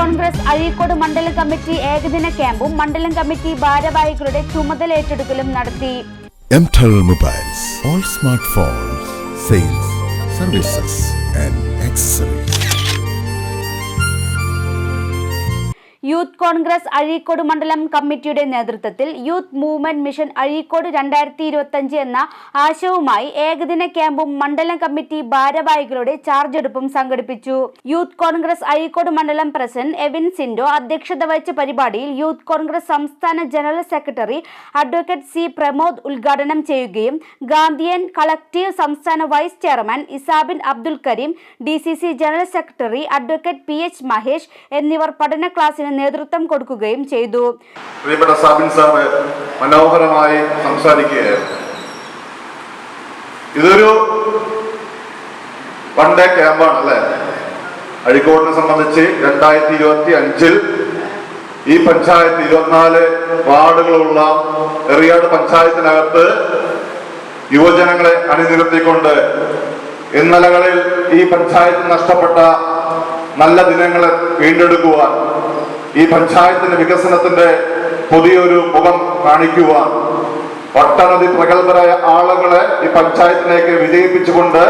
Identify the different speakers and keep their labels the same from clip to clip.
Speaker 1: കോൺഗ്രസ് അഴീക്കോട് മണ്ഡലം കമ്മിറ്റി ഏകദിന ക്യാമ്പും മണ്ഡലം കമ്മിറ്റി ഭാരവാഹികളുടെ ചുമതല ഏറ്റെടുക്കലും നടത്തി
Speaker 2: MTEL Mobiles. All smartphones, sales, services, and accessories.
Speaker 1: Youth Congress Azhikode മണ്ഡലം കമ്മിറ്റിയുടെ നേതൃത്വത്തിൽ യൂത്ത് മൂവ്മെന്റ് മിഷൻ അഴീക്കോട് രണ്ടായിരത്തി ഇരുപത്തഞ്ച് എന്ന ആശയവുമായി ഏകദിന ക്യാമ്പും മണ്ഡലം കമ്മിറ്റി ഭാരവാഹികളുടെ ചാർജ് എടുപ്പും സംഘടിപ്പിച്ചു. യൂത്ത് കോൺഗ്രസ് അഴീക്കോട് മണ്ഡലം പ്രസിഡന്റ് എവിൻ സിൻഡോ അധ്യക്ഷത വഹിച്ച പരിപാടിയിൽ യൂത്ത് കോൺഗ്രസ് സംസ്ഥാന general secretary advocate C Pramod ഉദ്ഘാടനം ചെയ്യുകയും ഗാന്ധിയൻ കളക്ടീവ് സംസ്ഥാന vice chairman Isabin Abdul Kareem D general secretary advocate P H Mahesh എന്നിവർ പഠന ക്ലാസ്സിന് നേതൃത്വം കൊടുക്കുകയും ചെയ്തു.
Speaker 3: സാബിൻ സാബ് മനോഹരമായി ഇതൊരു വൺ ഡേ ക്യാമ്പാണ് അല്ലെ? അഴിക്കോടിനെ സംബന്ധിച്ച് രണ്ടായിരത്തി ഇരുപത്തി അഞ്ചിൽ ഈ പഞ്ചായത്ത് ഇരുപത്തിനാല് വാർഡുകളുള്ള എറിയാട് പഞ്ചായത്തിനകത്ത് യുവജനങ്ങളെ അണിനിരത്തിക്കൊണ്ട് ഇന്നലകളിൽ ഈ പഞ്ചായത്ത് നഷ്ടപ്പെട്ട നല്ല ദിനങ്ങളെ വീണ്ടെടുക്കുവാൻ ഈ പഞ്ചായത്തിന്റെ വികസനത്തിന്റെ പുതിയൊരു മുഖം കാണിക്കുവാൻ ഒട്ടനവധി പ്രഗത്ഭരായ ആളുകളെ ഈ പഞ്ചായത്തിലേക്ക് വിജയിപ്പിച്ചുകൊണ്ട്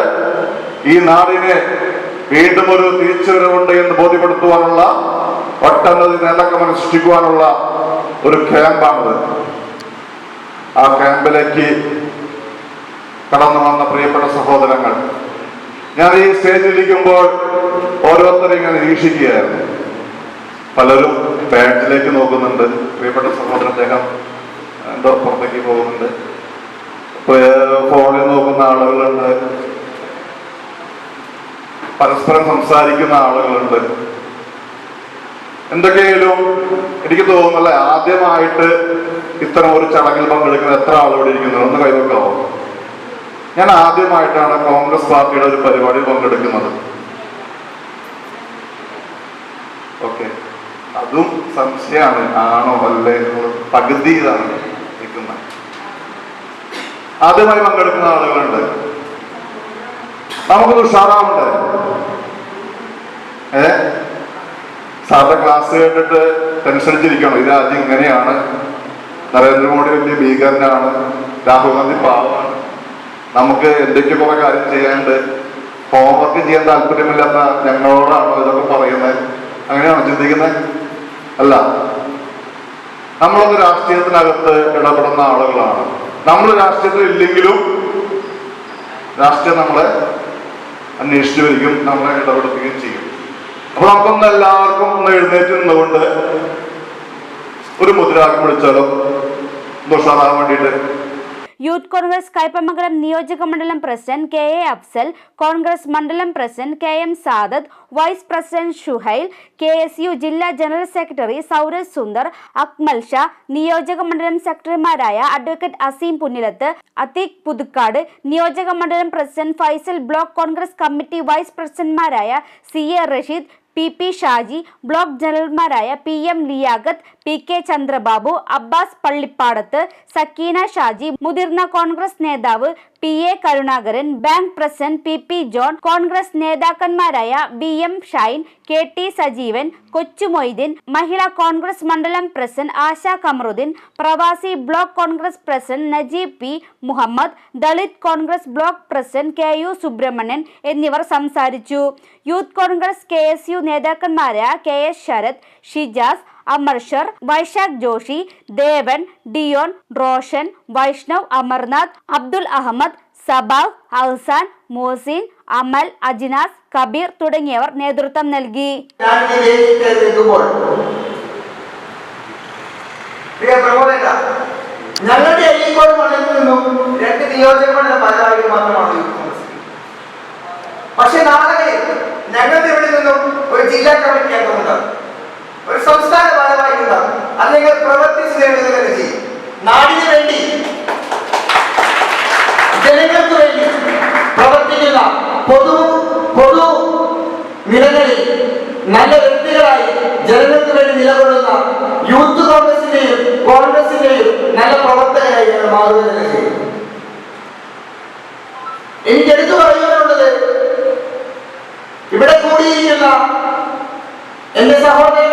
Speaker 3: ഈ നാടിനെ വീണ്ടും ഒരു തിരിച്ചുവരവുണ്ട് എന്ന് ബോധ്യപ്പെടുത്തുവാനുള്ള ഒട്ടനവധി നേതാക്കന്മാരെ സൃഷ്ടിക്കുവാനുള്ള ഒരു ക്യാമ്പാണിത്. ആ ക്യാമ്പിലേക്ക് കടന്നു വന്ന പ്രിയപ്പെട്ട സഹോദരങ്ങൾ ഞാൻ ഈ സ്റ്റേജിലിരിക്കുമ്പോൾ ഓരോരുത്തരെ ഇങ്ങനെ നിരീക്ഷിക്കുകയായിരുന്നു പലരും ബാറ്റിലേക്ക് നോക്കുന്നുണ്ട്. പ്രിയപ്പെട്ട സഹോദരൻ അദ്ദേഹം എന്തോ പുറത്തേക്ക് പോകുന്നുണ്ട്. ഫോണിൽ നോക്കുന്ന ആളുകളുണ്ട്. പരസ്പരം സംസാരിക്കുന്ന ആളുകളുണ്ട്. എന്തൊക്കെയായാലും എനിക്ക് തോന്നുന്നല്ലേ ആദ്യമായിട്ട് ഇത്തരം ഒരു ചടങ്ങിൽ പങ്കെടുക്കുന്ന എത്ര ആളുകൾ ഇരിക്കുന്നത് ഒന്ന് കൈവക്കാവോ ഞാൻ ആദ്യമായിട്ടാണ് കോൺഗ്രസ് പാർട്ടിയുടെ ഒരു പരിപാടിയിൽ പങ്കെടുക്കുന്നത്. അതും സംശയമാണ്. ആണോ അല്ലേ പകുതി ഇതാണ് നിൽക്കുന്നത്. ആദ്യമായി പങ്കെടുക്കുന്ന ആളുകളുണ്ട്. നമുക്കൊന്ന് ഉഷാറാവുണ്ട് ഏ? സാറിന്റെ ക്ലാസ് കേട്ടിട്ട് ടെൻഷൻ അടിച്ചിരിക്കണം. ഈ രാജ്യം ഇങ്ങനെയാണ്. നരേന്ദ്രമോദി വലിയ ഭീകരനാണ്. രാഹുൽ ഗാന്ധി പാവമാണ്. നമുക്ക് എന്തൊക്കെ കുറെ കാര്യം ചെയ്യാനുണ്ട്. ഹോംവർക്ക് ചെയ്യാൻ താല്പര്യമില്ലാത്ത ഞങ്ങളോടാണോ ഇതൊക്കെ പറയുന്നത്? അങ്ങനെയാണോ ചിന്തിക്കുന്നത്? അല്ല നമ്മളൊന്ന് രാഷ്ട്രീയത്തിനകത്ത് ഇടപെടുന്ന ആളുകളാണ്. നമ്മൾ രാഷ്ട്രീയത്തിൽ ഇല്ലെങ്കിലും രാഷ്ട്രീയം നമ്മളെ അന്വേഷിച്ചു വരികയും നമ്മളെ ഇടപെടുത്തുകയും ചെയ്യും. അപ്പൊ നമുക്കൊന്ന് എല്ലാവർക്കും ഒന്ന് എഴുന്നേറ്റ് നിന്നുകൊണ്ട് ഒരു മുദ്രാവാക്യം വിളിച്ചാലോ? ദുഷാറാൻ വേണ്ടിയിട്ട്.
Speaker 1: യൂത്ത് കോൺഗ്രസ് കയ്പമംഗലം നിയോജക മണ്ഡലം president K A Afsal Congress മണ്ഡലം president K M Sadath vice president Shuhail K S U ജില്ലാ ജനറൽ സെക്രട്ടറി സൗരജ് സുന്ദർ അക്മൽ ഷാ നിയോജക മണ്ഡലം സെക്രട്ടറിമാരായ അഡ്വക്കേറ്റ് അസീം പുന്നിലത്ത് അതീഖ് പുതുക്കാട് നിയോജക മണ്ഡലം president Faisal block Congress committee vice പ്രസിഡന്റ്മാരായ C A Rasheed P P Shaji block ജനറൽമാരായ P M Liyaqath P K Chandrababu Abbas Pallippadath Sakeena Shaji മുതിർന്ന കോൺഗ്രസ് നേതാവ് P A Karunakaran bank president P P John Congress നേതാക്കന്മാരായ B M Shine K T Sajeevan Kochu Moideen Mahila Congress മണ്ഡലം president Asha Kamaruddin Pravasi block Congress president Najeeb P Muhammad Dalit Congress block president K U Subrahmanyan എന്നിവർ സംസാരിച്ചു. Youth Congress K നേതാക്കന്മാരായ K S Sarath Shijas Amarshar Vaishakh Joshi Devan Dion Roshan Vaishnav Amarnath Abdul Ahammed Sabav Ahsan Mohsin Amal Ajinas Kabeer തുടങ്ങിയവർ നേതൃത്വം നൽകി.
Speaker 4: ഞങ്ങളുടെ അരീക്കോട് മണ്ഡലത്തിൽ നിന്നും രണ്ട് നിയോജക മണ്ഡല ഭാരവാഹികൾ മാത്രമാണ് യൂത്ത് കോൺഗ്രസ് പക്ഷെ നാളെ ഞങ്ങളുടെ ഇവിടെ നിന്നും ഒരു ജില്ലാ കമ്മിറ്റി അംഗമുണ്ടാകും ഒരു സംസ്ഥാന ഭാരവാഹി ഉണ്ടാകും അല്ലെങ്കിൽ പ്രവർത്തിച്ച് നേടുക തന്നെ ചെയ്യും നാടിന് വേണ്ടി ജനങ്ങൾക്ക് വേണ്ടി പ്രവർത്തിക്കുന്ന പൊതു പൊതു നിലകളിൽ നല്ല വ്യക്തികളായി ജനങ്ങൾക്ക് വേണ്ടി നിലകൊള്ളുന്ന യൂത്ത് കോൺഗ്രസിന്റെയും കോൺഗ്രസിന്റെയും നല്ല പ്രവർത്തകരായി മാറുക തന്നെ ചെയ്യും. എനിക്ക് എടുത്തു പറയാനുള്ളത് ഇവിടെ കൂടിയിരിക്കുന്ന എന്റെ സഹോദരൻ